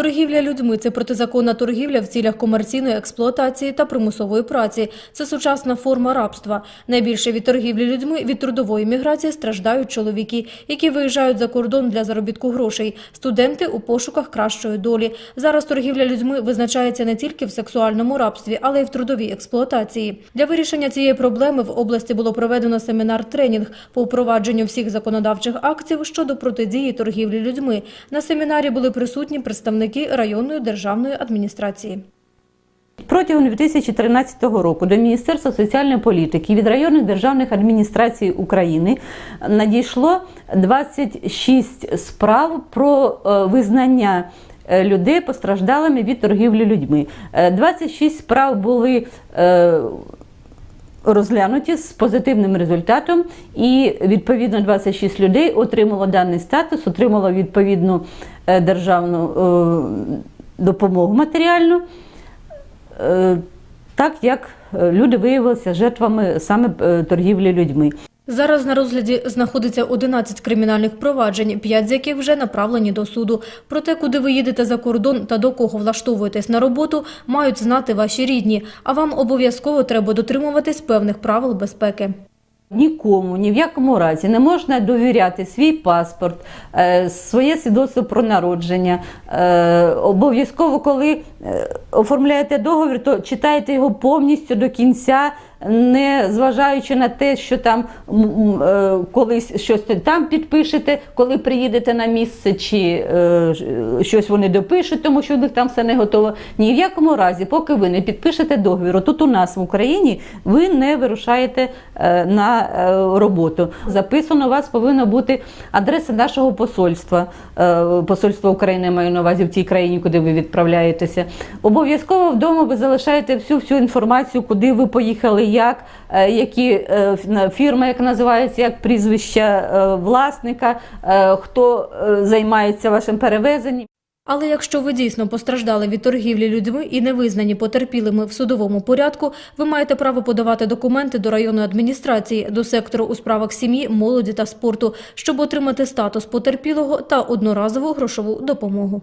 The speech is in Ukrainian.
Торгівля людьми це протизаконна торгівля в цілях комерційної експлуатації та примусової праці. Це сучасна форма рабства. Найбільше від торгівлі людьми від трудової міграції страждають чоловіки, які виїжджають за кордон для заробітку грошей, студенти у пошуках кращої долі. Зараз торгівля людьми визначається не тільки в сексуальному рабстві, але й в трудовій експлуатації. Для вирішення цієї проблеми в області було проведено семінар-тренінг по впровадженню всіх законодавчих актів щодо протидії торгівлі людьми. На семінарі були присутні представники районної державної адміністрації. Протягом 2013 року до Міністерства соціальної політики від районних державних адміністрацій України надійшло 26 справ про е, визнання е, людей постраждалими від торгівлі людьми. Е, 26 справ були е, розглянуті з позитивним результатом, і відповідно 26 людей отримало даний статус, отримало відповідну е, державну е, допомогу матеріальну. Е, так як люди виявилися жертвами саме торгівлі людьми. Зараз на розгляді знаходиться 11 кримінальних проваджень, 5 з яких вже направлені до суду. Про те, куди ви їдете за кордон та до кого влаштовуєтесь на роботу, мають знати ваші рідні, а вам обов'язково треба дотримуватись певних правил безпеки. Нікому, ні в якому разі не можна довіряти свій паспорт, е, своє свідоцтво про народження. Е, Обов'язково, коли е, оформляєте договір, то читайте його повністю до кінця, не зважаючи на те, що там е, колись щось там підпишете, коли приїдете на місце, чи е, щось вони допишуть, тому що в них там все не готово. Ні в якому разі, поки ви не підпишете договір, тут у нас в Україні ви не вирушаєте е, на е, роботу. Записано у вас повинна бути адреса нашого посольства. Е, Посольство України маю на увазі в тій країні, куди ви відправляєтеся. Обов'язково вдома ви залишаєте всю всю інформацію, куди ви поїхали, як, е, які е, ф- фірма, як називається, як прізвище е, власника, хто займається вашим перевезенням. Але якщо ви дійсно постраждали від торгівлі людьми і не визнані потерпілими в судовому порядку, ви маєте право подавати документи до районної адміністрації, до сектору у справах сім'ї, молоді та спорту, щоб отримати статус потерпілого та одноразову грошову допомогу.